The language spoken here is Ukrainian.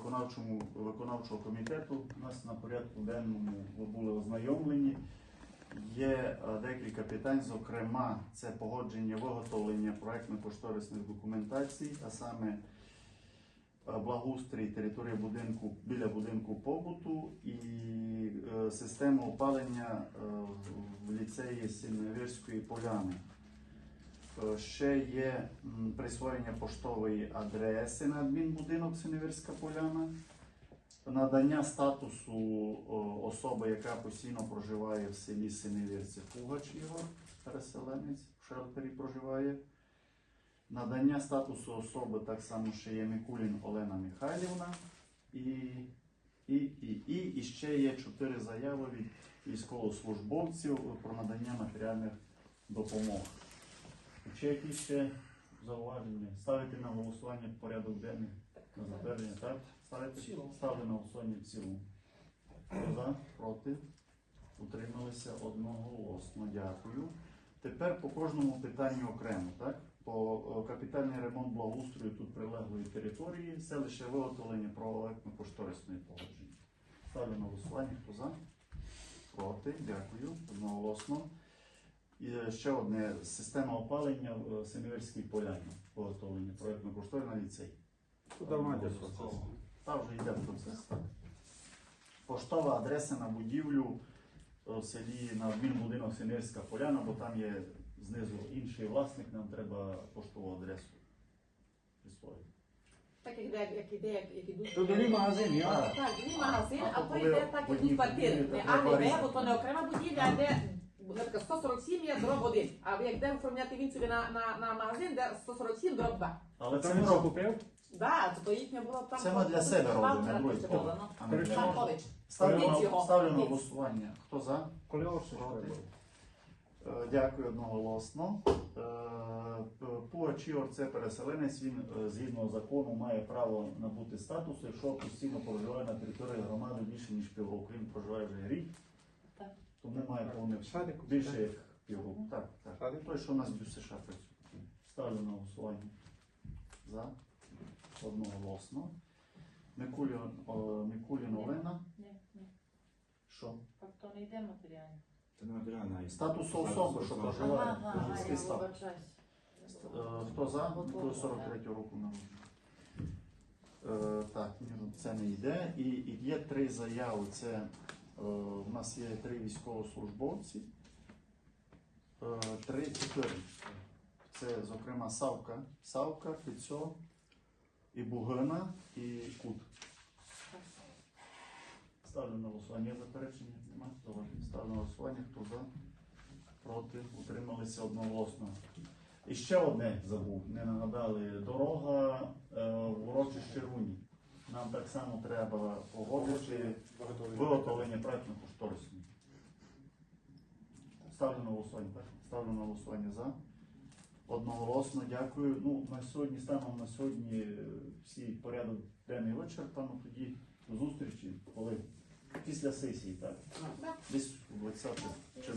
виконавчому виконавчого комітету. У нас на порядку денному були ознайомлені. Є е, декілька питань, зокрема, це погодження виготовлення проектно-кошторисних документацій, а саме е, благоустрій території будинку біля будинку побуту і е, система опалення в ліцеї Сіневірської поляни. Е, Ще є присвоєння поштової адреси на адмінбудинок Синевірська поляна, надання статусу особи, яка постійно проживає в селі Синевірці Пугач Ігор, переселенець, в шелтері проживає. Надання статусу особи так само ще є Микулін Олена Михайлівна. І, і, і, і, і ще є чотири заяви від військовослужбовців про надання матеріальних допомог. Чи якісь ще зауваження? Ставити на голосування порядок денний на затвердження, так? Ставити? Ставлю на голосування в цілому. Хто за, проти? Утрималися одноголосно. Дякую. Тепер по кожному питанню окремо, так? По капітальний ремонт благоустрою тут прилеглої території, селище виготовлення проектно-кошторисної погодження. Ставлю на голосування. Хто за? Проти. Дякую. Одноголосно. І е, ще одне система опалення в Семіверській поляні. Виготовлення проектно-кошторисної на ліцей. Процес. Та вже йде процес. Так. Поштова адреса на будівлю е, в селі на адмінбудинок Синирська поляна, бо там є знизу інший власник, нам треба поштову адресу присвоїти. Так як іде, як іде, як, як ідуть. То далі магазин, я? Так. Так, він магазин, А а то йде так, як ідуть квартири. Не А, не Б, бо то не окрема будівля, а де наприклад, 147 є дроб 1. А ви як де оформляти він собі на, на, на магазин, де 147 дроб 2. Але це що купив? Да, то, то їхнє було там. це ми для себе робимо, не. А не для- Там коледж. Ставлю на, ставлю на голосування. Хто за? Коли Проти. що Е, Дякую одноголосно. Е, П- Ігор це переселенець. Він е, згідно закону має право набути статусу, якщо постійно проживає на території громади більше ніж півроку. Він проживає вже рік. Тому має повне Садик? більше як півроку. Так, так. Садик? Той, що у нас в США працює. Ставлю на голосування. За. Одноголосно. Микулін, о, Микулін Олена. Ні, ні, Що? так то не йде матеріально. Це не матеріальна Статус особи, що проживає. Ага, ага, я статус. вибачаюсь. Е, Хто за? До 43 року нам. Е, Так, ні, це не йде. І, і є три заяви. Це у нас є три військовослужбовці. Е, Три, чотири. Це, зокрема, Савка, Савка, Фіцьо, і Бугина, і Кут. Ставлю на голосування. Заперечення? Немає? Ставлю на голосування. Хто за? Проти? Утрималися одноголосно. І ще одне забув, не нагадали. Дорога е, в урочище Руні. Нам так само треба погодити виготовлення проектно кошторисної. Ставлю на голосування, так? Ставлю на голосування за. Одноголосно, дякую. Ну, на сьогодні, станом на сьогодні е, всі порядок денний вичерпано. Тоді до зустрічі, коли після сесії, так? Десь 20 червня.